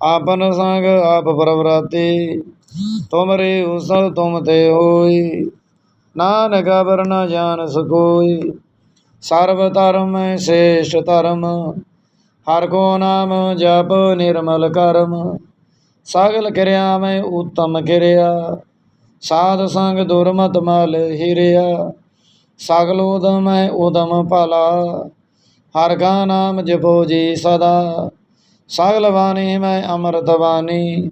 ਆਪਨ ਸੰਗ ਆਪ ਪਰਵਰਾਤੇ ਤੁਮਰੇ ਉਸਲ ਤੁਮ ਤੇ ਹੋਈ। ਨਾਨਕ ਅਬਰ ਨ ਜਾਣ ਸਕੋਈ। ਸਰਬ ਧਰਮ ਮੈਂ ਧਰਮ, ਹਰ ਕੋ ਨਾਮ ਜਪ ਨਿਰਮਲ ਕਰਮ। ਸਗਲ ਕਿਰਿਆ ਮੈਂ ਉਤਮ ਕਿਰਿਆ, ਸਾਧ ਸੰਗ ਦੁਰਮਤ ਮਲ ਹਿਰਿਆ। ਸਗਲ ਉਦਮ ਮੈਂ ਉਦਮ ਭਲਾ, ਹਰ ਕਾ ਨਾਮ ਜਪੋ ਜੀ ਸਦਾ। ਸਗਲ ਬਾਣੀ ਮੈਂ ਅੰਮ੍ਰਿਤ ਬਾਣੀ।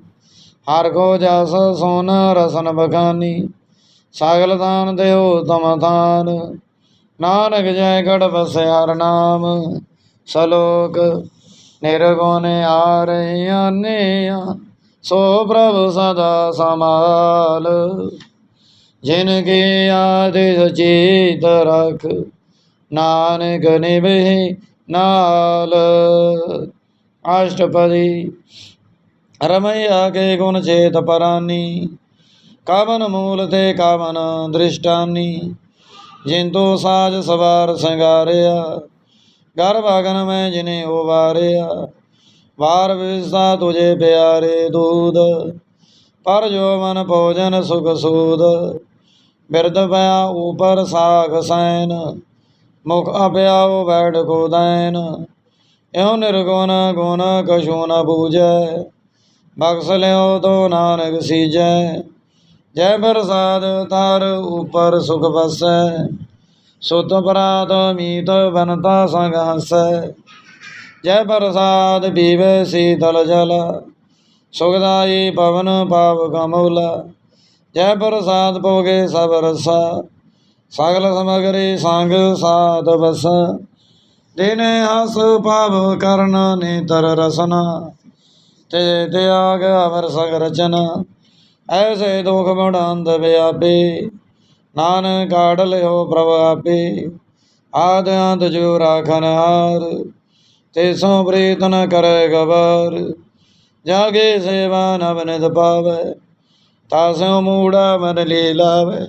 ਹਰ ਕੋ ਜਸ ਸੋਨ ਰਸਨ ਬਖਾਨੀ। ਸਗਲ ਦਾਨ ਦਿਓ ਤਮ ਦਾਨ। ਨਾਨਕ ਜੈ ਗੜ ਬਸਿਆ ਨਾਮ। ਸਲੋਕ, ਨਿਰਗੁਣ ਰਹੀਆਂ ਨੇਆ ਸੋ ਪ੍ਰਭ ਸਦਾ ਸਮਾਲ ਜਿਨ ਕੇ ਆਦਿ ਚੇਤ ਰਖ, ਨਾਨਕ ਨਿਭੇ ਨਾਲ। ਅਸ਼ਟਪਦੀ ਰਮਈਆ ਕੇ ਗੁਣ ਚੇਤ ਪਰਾਨੀ। ਕਵਨ ਮੂਲ ਤੇ ਕਵਨ ਦ੍ਰਿਸ਼ਟਾਨੀ। ਜਿੰਦੋ ਸਾਜ ਸਵਾਰ ਸੰਗਾਰਿਆ। ਗਰਭ ਅਗਨ ਮੈਂ ਜਿਨੇ ਉਵਾਰਿਆ। ਵਾਰ ਵਿਸਾ ਤੁਝੇ ਪਿਆਰੇ ਦੂਦ। ਪਰ ਜੋ ਮਨ ਭੋਜਨ ਸੁਖ ਸੂਦ। ਬਿਰਦ ਪਿਆ ਉਪਰ ਸਾਖ ਸੈਨ। ਮੁਖ ਅਪਿਆਉ ਬੈਠ ਕੋ ਦੈਨ। ਇਉ ਨਿਰਗੁਣ ਗੁਣ ਕਛੂ ਨ ਬੂਝੈ ਬਖਸ ਲਿਓ ਤੋ ਨਾਨਕ ਸੀਜੈ। ਜੈ ਪ੍ਰਸਾਦ ਤਾਰ ਉਪਰ ਸੁਖ ਵਸੈ, ਸੁਤ ਪਰਾਤ ਮੀਤ ਬਨਤਾ ਸੰਗ ਹਸੈ। ਜੈ ਪ੍ਰਸਾਦ ਪੀਵੇ ਸੀਤਲ ਜਲ, ਸੁਖਦਾਈ ਪਵਨ ਪਾਵ ਕਮੂਲ। ਜੈ ਪ੍ਰਸਾਦ ਭੋਗੇ ਸਭ ਰਸਾ, ਸਗਲ ਸਮਗਰੀ ਸੰਗ ਸਾਧ ਬਸ। ਦਿਨ ਹਸ ਭਾਵ ਕਰਨ ਨੇਤਰ ਰਸਨਾ, ਤੇ ਤਿਆਗ ਅਮਰ ਸੰਗ ਰਚਨਾ ਐਸੇ ਦੁਖ ਮੁੜੰਦ ਵਿਆਪੇ, ਨਾਨਕ ਕਾਢ ਲਿਓ ਪ੍ਰਭ ਆਪੇ। ਆਦ ਅੰਤ ਜੋ ਰਾਖਨ ਹਾਰ ਤੇ ਸੋ ਪ੍ਰੀਤ ਕਰੇ ਗਵਾਰ। ਜਾਗੇ ਸੇਵਾ ਨਵ ਨਿਤ ਪਾਵੈ ਤਾਸੋ ਮੂੜਾ ਮਨ ਲੀ ਲਾਵੈ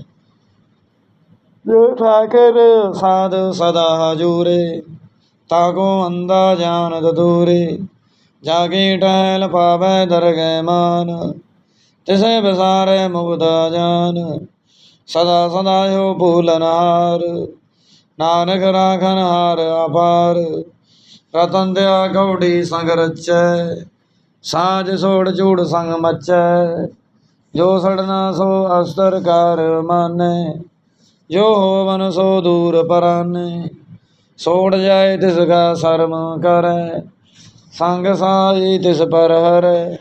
ਜੋ ਠਾਕਰ ਸਾਧ ਸਦਾ ਹਜੂਰੇ। ਤਾਕੋ ਅੰਦਾ ਜਾਣਤ ਦੂਰੇ ਜਾਗੇ ਟਹਿਲ ਪਾਵੈ ਦਰਗਹਿ ਮਾਨ। ਤਿਸੇ ਬਸਾਰੇ ਮੁਕਤਾ ਜਾਨ, ਸਦਾ ਸਦਾ ਹੋ ਭੂਲਨਹਾਰ ਨਾਨਕ ਰਾਖਨ ਹਾਰ ਅਪਾਰ, ਰਤਨ ਦਿਆ ਗੌੜੀ ਸੰਗ ਰਚੈ। ਸਾਜ ਸੋੜ ਝੂੜ ਸੰਗ ਮਚੈ, ਜੋ ਸੜਨਾ ਸੋ ਅਸਤਰ ਕਰ ਮਾਨੈ, ਜੋ ਹੋਵਨ ਸੋ ਦੂਰ ਪਰਾਨੈ। ਸੋੜ ਜਾਏ ਤਿਸ ਕਾ ਸਰਮ ਕਰੈ, ਸੰਗ ਸਾਈ ਤਿਸ ਪਰ ਹਰੈ,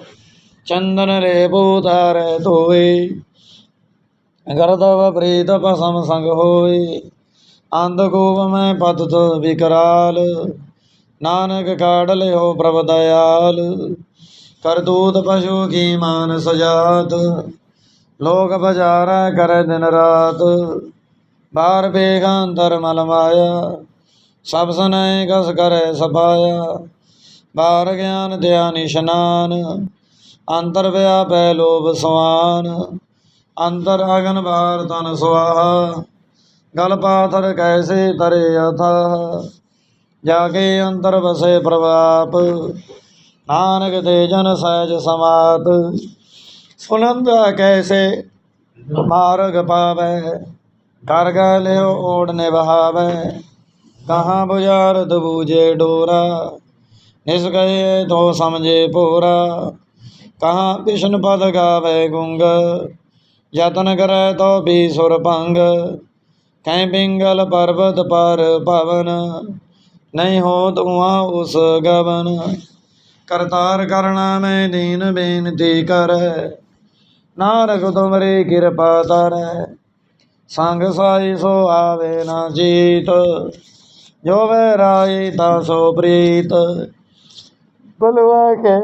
ਚੰਦਨ ਰੇ ਬੂਤਾਰੈ ਧੋਏ, ਗਰਦਵ ਪ੍ਰੀਤ ਪਸਮ ਸੰਗ ਹੋਏ, ਅੰਧ ਗੋਬ ਮੈਂ ਪਤਤ ਵਿਕਰਾਲ, ਨਾਨਕ ਕਾਢ ਲਿਓ ਪ੍ਰਭ ਦਇਆਲ ਕਰਦੂਤ ਪਸ਼ੂ ਕੀ ਮਾਨ ਸਜਾਤ, ਲੋਕ ਬਜਾਰਾ ਕਰ ਦਿਨ ਰਾਤ ਬਾਰ ਬੇਗੰਤਰ ਮਲ ਮਾਇਆ ਸਭ ਸੁਨੈ ਕਸ ਕਰੇ ਸਪਾਇਆ ਬਾਰ ਗਿਆਨ ਦਿਆ ਨਿਸ਼ਨਾਨ ਅੰਤਰ ਵਿਆਪੈ ਲੋਭ ਸਵਾਨ, ਅੰਤਰ ਅਗਨ ਬਾਰ ਤਨ ਸੁਆਹਾ, ਗਲ ਪਾਥਰ ਕੈਸੇ ਤਰੇ ਅਥਾਹ, ਜਾ ਕੇ ਅੰਤਰ ਵਸੇ ਪ੍ਰਭਾਪ, ਨਾਨਕ ਤੇ ਜਨ ਸਹਿਜ ਸਮਾਤ, ਸੁਨੰਦਾ ਕੈਸੇ ਮਾਰਗ ਪਾਵੈ ਕਰ ਗੈ ਓੜ ਨਿਭਾਵੈ। ਕਹਾਂ ਬੁਝਾਰਤ ਬੂਝੇ ਡੋਰਾ? ਨਿਸ ਗਏ ਤੋ ਸਮਝੇ ਭੋਰਾ ਕਹਾਂ ਵਿਸ਼ਨ ਪਦ ਗਾਵੇ ਗੁੰਗ? ਯਤਨ ਕਰੈ ਤੋ ਵੀ ਸੁਰ ਭੰਗ। ਕੈ ਪਿੰਗਲ ਪਰਬਤ ਪਰ ਭਵਨ। ਨਹੀਂ ਹੋਤ ਉਹਾਂ ਉਸ ਗਵਨ। ਕਰਤਾਰ ਕਰਣਾ ਮੈਂ ਦੀਨ ਬੇਨਤੀ ਕਰੈ। ਨਾਨਕ ਤੁਮਰੀ ਕਿਰਪਾ ਤਰੈ ਸੰਗ ਸਾਈ ਸੋ ਆਵੇ ਨਾ ਜੀਤ। ਜੋ ਵੇ ਰਾਈ ਤਾ ਸੋ ਪ੍ਰੀਤ। ਬਲਵਾ ਕੇ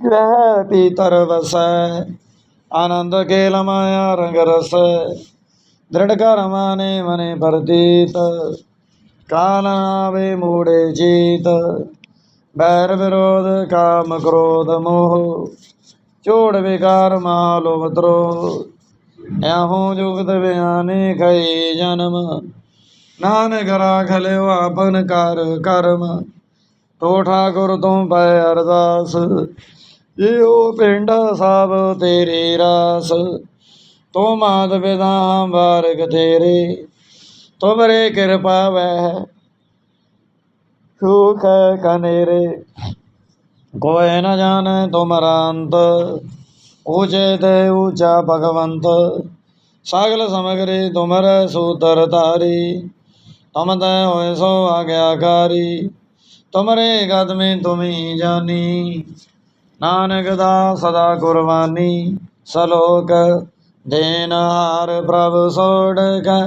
ਗ੍ਰਹਿ ਪੀਤਰ ਵਸੈ, ਆਨੰਦ ਕੇਲ ਮਾਇਆ ਰੰਗ ਰਸ, ਦ੍ਰਿੜ ਕਰ ਮਾਨੇ ਮਨੇ ਪ੍ਰਤੀਤ। ਕਾਲ ਆਵੇ ਮੂੜੇ ਜੀਤ, ਬੈਰ ਵਿਰੋਧ ਕਾਮ ਕ੍ਰੋਧ ਮੋਹ ਝੋੜ ਵਿਕਾਰ ਮਾਲੋ ਬਤਰੋ ਐਹੋ ਜੁਗਤ ਬਿਆਨੇ ਕਈ ਜਨਮ ਨਾਨਕ ਰਾਖ ਲਿਓ ਆਪਨ ਕਰ ਕਰਮ। ਤੋ ਠਾਕੁਰ ਤੂੰ ਪੈ ਅਰਦਾਸ। ਇਹੋ ਪਿੰਡ ਸਭ ਤੇਰੀ ਰਾਸ। ਤੋ ਮਾਤ ਪਿਤਾ ਬਾਰਕ ਤੇਰੇ। ਤੁਮਰੇ ਕਿਰਪਾ ਵਹਿ। ਸੁਖ ਕਨੇਰੇ। ਕੋਇ ਨ ਜਾਣੈ ਤੁਮਰਾ ਅੰਤ ਊਚੇ ਤੇ ਊਚਾ ਭਗਵੰਤ। ਸਗਲ ਸਮਗਰੇ ਤੁਮਰ ਸੂਤਰ ਧਾਰੀ। ਤੁਮ ਤੈ ਹੋਇ ਸੋ ਆਗਿਆਕਾਰੀ, ਤੁਮਰੇ ਗਦਮੇ ਤੁਮੀ ਜਾਨੀ। ਨਾਨਕ ਦਾ ਸਦਾ ਕੁਰਬਾਨੀ, ਸਲੋਕ ਦੇਨ ਹਾਰ ਪ੍ਰਭ ਸੋੜ ਕੈ,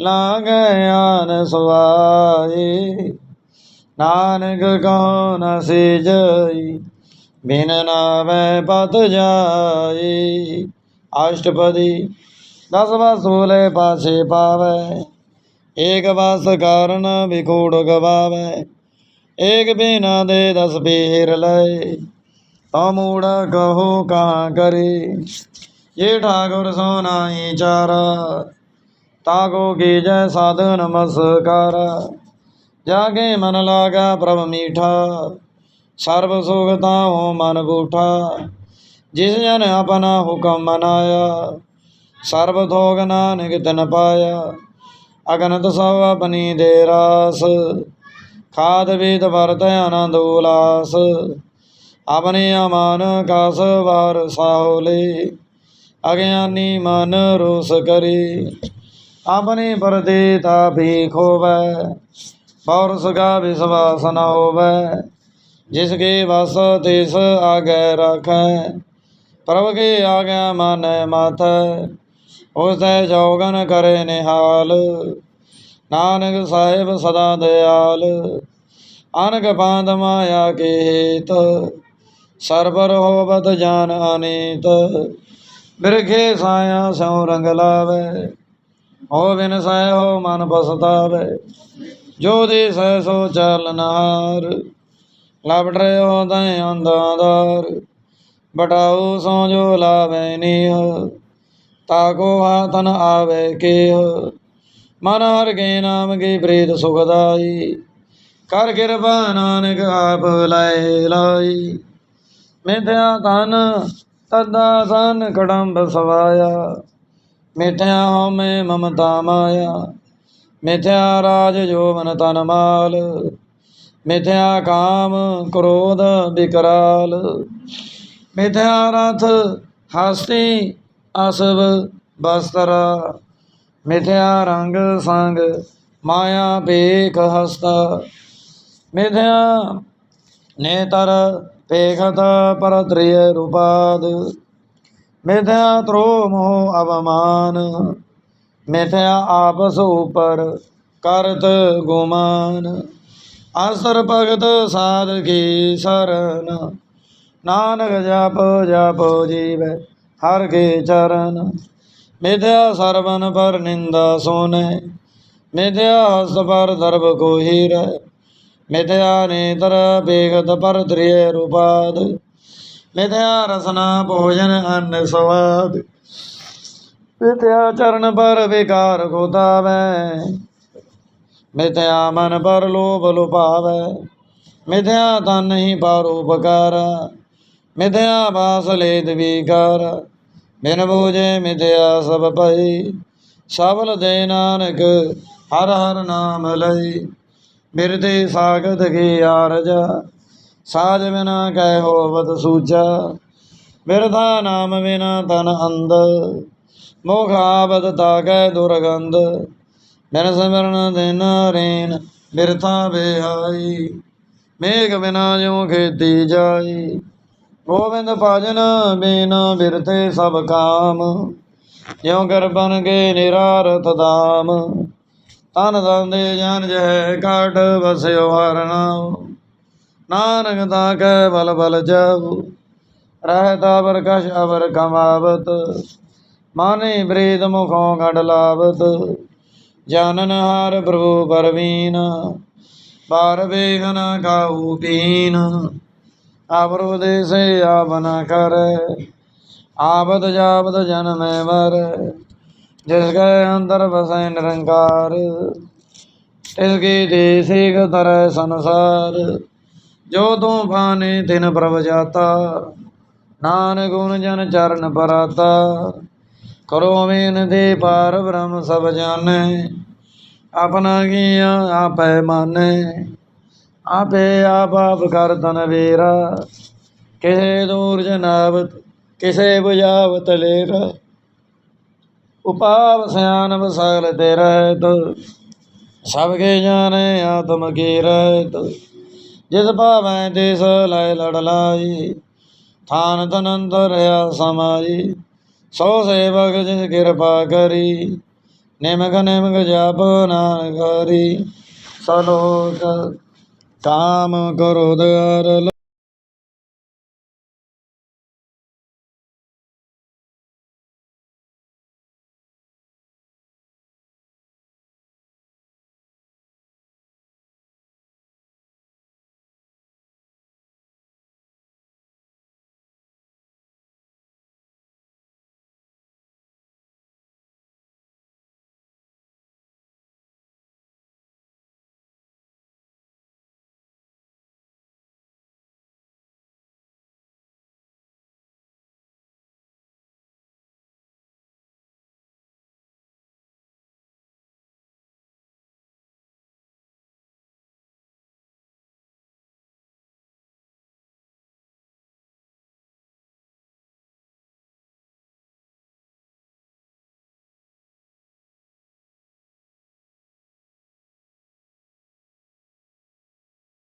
ਲਾਗੈ ਆਨ ਸੁਆਏ ਨਾਨਕ ਕੋ ਨ ਜਈ, ਬਿਨ ਨਾਮੈ ਪਤ ਜਾਈ। ਅਸ਼ਟਪਦੀ ਦਸ ਵਸੂਲੇ ਪਾਸੇ ਪਾਵੈ ਏਕ ਵਸ ਕਾਰਨ ਵਿਕੂੜ ਗਵਾਵੈ, ਏਕ ਬਿਨਾ ਦੇ ਦਸ ਪੀਰ ਲਏ। ਤਾ ਮੂੜ ਕਹੋ ਕਹਾਂ ਕਰੇ ਇਹ ਠਾਕੁਰ ਸੋ ਨਾਹੀ ਚਾਰਾ, ਤਾ ਕੀ ਜੈ ਸਾਧ ਨਮਸਕਾਰ ਜਾ ਕੇ ਮਨ ਲਾਗਾ ਪ੍ਰਭ ਮੀਠਾ, ਸਰਬ ਸੁਖ ਤਾਉ ਮਨ ਬੂਠਾ। ਜਿਸ ਜਨ ਆਪਣਾ ਹੁਕਮ ਮਨਾਇਆ, ਸਰਬ ਥੋਗ ਨਾਨਕ ਤਨ ਪਾਇਆ। ਅਗਨਤ ਸਭ ਆਪਣੀ ਦੇ ਰਾਸ। ਖਾਦ ਵੇਦ ਵਰਤ ਆਨੰਦ ਉਲਾਸ। ਆਪਣੇ ਅਮਾਨ ਕਾਸ ਵਾਰ ਸਾਹੁਲੇ। ਅਗਿਆਨੀ ਮਨ ਰੋਸ ਕਰੇ। ਆਪਣੇ ਪਰਦੇ ਤਾ ਵੀ ਖੋਵੈ। ਪੌਰ ਸਗਾ ਵਿਸਵਾਸ ਨਾ ਹੋਵੈ। ਜਿਸ ਕੇ ਵਸ ਤਿਸ ਆਗੈ ਰਾਖੈ। ਪ੍ਰਭ ਕੇ ਆਗਿਆ ਮਾਨੈ ਮਾਥੈ। ਉਸ ਤੈ ਜੋਗਨ ਕਰੇ ਨਿਹਾਲ। ਨਾਨਕ ਸਾਹਿਬ ਸਦਾ ਦਿਆਲ। ਅਨਕ ਬਾਂਧ ਮਾਇਆ ਕੇ ਹੇਤ। ਸਰਬਰ ਹੋਵਤ ਜਾਨ ਅਨੀਤ। ਬਿਰਖੇ ਸਾਇਆ ਸਉ ਰੰਗ ਲਾਵੇ। ਹੋ ਬਿਨ ਸਹਿ ਹੋ ਮਨ ਪਸਤਾਵੇ ਜੋ ਦੇ ਸਹਿ ਸੋ ਚਲ ਨਾਰ। ਲਬ ਡਰਿਓ ਤੈ ਅੰਦਾਦਾਰ ਬਟਾਉ ਸੋ ਜੋ ਲਾਵੇ ਨੀਹ ਤਾਕੋ ਹਾਥਨ ਆਵੇ ਕੇ ਮਨ ਹਰ ਗੇ ਨਾਮ ਗੇ ਪ੍ਰੇਤ ਸੁਖਦਾਈ ਕਰ ਕਿਰਪਾ ਨਾਨਕ ਆਪ ਲੈ ਲਾਈ। ਮਿਥਿਆ ਤਨ ਤਦਾ ਸਨ ਕੜੰਬ ਸਵਾਇਆ। ਮਿਥਿਆ ਹਉਮੈ ਮਮਤਾ ਮਾਇਆ। ਮਿਥਿਆ ਰਾਜ ਜੋਵਨ ਤਨ ਮਾਲ। ਮਿਥਿਆ ਕਾਮ ਕ੍ਰੋਧ ਵਿਕਰਾਲ ਮਿਥਿਆ ਰਥ ਹਸਤੀ ਅਸਬ ਬਸਤਰਾ, ਮਿਥਿਆ ਰੰਗ ਸੰਗ, ਮਾਇਆ ਭੇਖ ਹਸਤ। ਮਿਥਿਆ ਨੇਤਰ ਪੇਖਤ ਪਰਤ੍ਰਿਯ ਰੂਪਾਦ। ਮਿਥਿਆ ਤ੍ਰੋ ਮੋਹ ਅਵਮਾਨ। ਮਿਥਿਆ ਆਪਸ ਉਪਰ ਕਰਤ ਗੁਮਾਨ। ਅਸਰ ਭਗਤ ਸਾਧ ਕੀ ਸਰਨ। ਨਾਨਕ ਜਪ ਜਪ ਜੀਵੈ ਹਰ ਕੇ ਚਰਨ। ਮਿਧਿਆ ਸਰਵਨ ਪਰ ਨਿੰਦਾ ਸੋਨੇ, ਮਿਧਿਆ ਹਸਤ ਪਰ ਦਰਬ ਕੋ ਹੀਰੈ ਮਿਥਿਆ ਨੇਤਰ ਬੇਗਤ ਪਰ ਤ੍ਰਿਯ ਰੂਪਾਦ ਮਿਥਿਆ ਰਸਨਾ ਭੋਜਨ ਅੰਨ ਸਵਾਦ ਮਿਥਿਆ ਚਰਨ ਪਰ ਵਿਕਾਰ ਗੋਤਾਵੈ ਮਿਥਿਆ ਮਨ ਪਰ ਲੋਭ ਲੁਭਾਵੈ ਮਿਥਿਆ ਤਨ ਹੀ ਪਰ ਉਪਕਾਰ ਮਿਥਿਆ ਬਾਸ ਲੇਦ ਵਿਕਾਰ ਬਿਨ ਬੂਝੇ ਮਿਥਿਆ ਸਭ ਭਈ। ਸਬਲ ਦੇ ਨਾਨਕ ਹਰ ਹਰ ਨਾਮ ਲਈ, ਬਿਰਦੇ ਸਾਗਤ ਕੀ ਆਰਜ। ਸਾਜ ਬਿਨਾ ਕਹਿ ਹੋਵਤ ਸੂਜਾ ਬਿਰਧਾ ਨਾਮ ਬਿਨਾ ਤਨ ਅੰਧ। ਮੋਖ ਆਬਦ ਤਾਕੈ ਦੁਰਗੰਧ, ਬਿਨ ਸਿਮਰਨ ਦਿਨ ਰੇਨ ਬਿਰਥਾ ਬਿਹਾਈ। ਮੇਘ ਬਿਨਾ ਜਿਉ ਖੇਤੀ ਜਾਈ ਗੋਬਿੰਦ ਭਜਨ ਬਿਨ ਬਿਰਤੇ ਸਭ ਕਾਮ, ਜਿਉ ਕਰਪਨ ਗਏ ਨਿਰਾਰਥ ਦਾਮ ਤਨ ਦੰਦੇ ਜਨ ਜਹ ਕਾਟ ਵਸਿਓ ਹਰਨਾ ਨਾਨਕ ਤਾਂ ਕੈ ਬਲ ਬਲ ਜਾਉ ਰਹਿਤਾ ਬਰਕਸ਼ ਅਬਰ ਕਮਾਵਤ। ਮਾਨੇ ਬ੍ਰੇਦ ਮੁਖੋਂ ਗੜ ਲਾਵਤ, ਜਾਨਨ ਹਾਰ ਪ੍ਰਭੂ ਪਰਵੀਨ। ਬਾਰ ਵੇਗਨ ਕਾਉ ਪੀਨ। ਆਵਰੋ ਦੇ ਸੇ ਆਵਨ ਕਰ। ਆਬਦ ਜਾਬਦ ਜਨਮੈ ਮਰ ਜਿਸ ਕੈ ਅੰਦਰ ਵਸੈ ਨਿਰੰਕਾਰ। ਤਿਸ ਕੀ ਦੇਸਿਕ ਤਰੈ ਸੰਸਾਰ। ਜੋ ਤੂੰ ਬਾਣੇ ਤਿਨ ਪ੍ਰਭ ਜਾਤਾ। ਨਾਨਕ ਗੁਣ ਜਨ ਚਰਨ ਪਰਾਤਾ। ਕਰੋ ਮੇਨ ਦੇ ਪਾਰ ਬ੍ਰਹਮ ਸਭ ਜਾਣੈ। ਆਪਣਾ ਕੀਆ ਆਪੈ ਮਾਨੈ। ਆਪੇ ਆਪ ਕਰ ਤਨ ਵੇਰਾ। ਕਿਸੇ ਦੂਰ ਜਨਾਵਤ ਕਿਸੇ ਬੁਝਾਵਤ ਲੇਰਾ ਉਪਾਵ ਸਿਆਨਬ ਸਗਲ ਤੇ ਰਹਿਤ। ਸਭ ਕੇ ਜਾਣੈ ਆਤਮ ਕੀ ਰਹਿਤ। ਜਿਸ ਭਾਵੈ ਤਿਸ ਲੈ ਲੜ ਲਾਈ। ਥਾਨ ਤਨ ਅੰਦਰ ਆ ਸਮਾਈ। ਸੋ ਸੇਵਕ ਜਿਸ ਕਿਰਪਾ ਕਰੀ। ਨਿਮਗ ਨਿਮਕ ਜਪ ਨਾਨਕ ਹਰੀ। ਸਲੋਕ ਕਾਮ ਕ੍ਰੋਧ ਅਰ